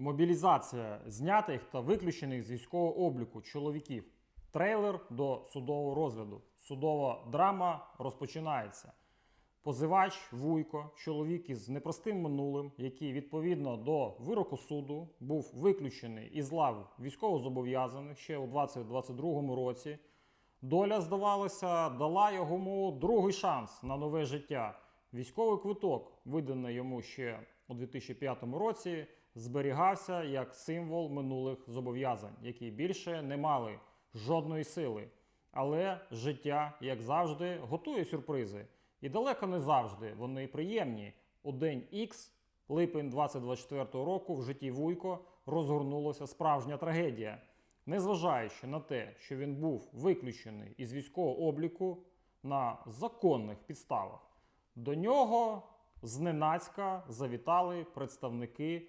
Мобілізація знятих та виключених з військового обліку чоловіків. Трейлер до судового розгляду. Судова драма розпочинається. Позивач Вуйко, чоловік із непростим минулим, який відповідно до вироку суду був виключений із лав військовозобов'язаних ще у 2022 році. Доля, здавалося, дала йому другий шанс на нове життя. Військовий квиток, виданий йому ще у 2005 році, зберігався як символ минулих зобов'язань, які більше не мали жодної сили. Але життя, як завжди, готує сюрпризи. І далеко не завжди вони приємні. У день Х, липень 2024 року, в житті Вуйко розгорнулася справжня трагедія. Незважаючи на те, що він був виключений із військового обліку на законних підставах, до нього зненацька завітали представники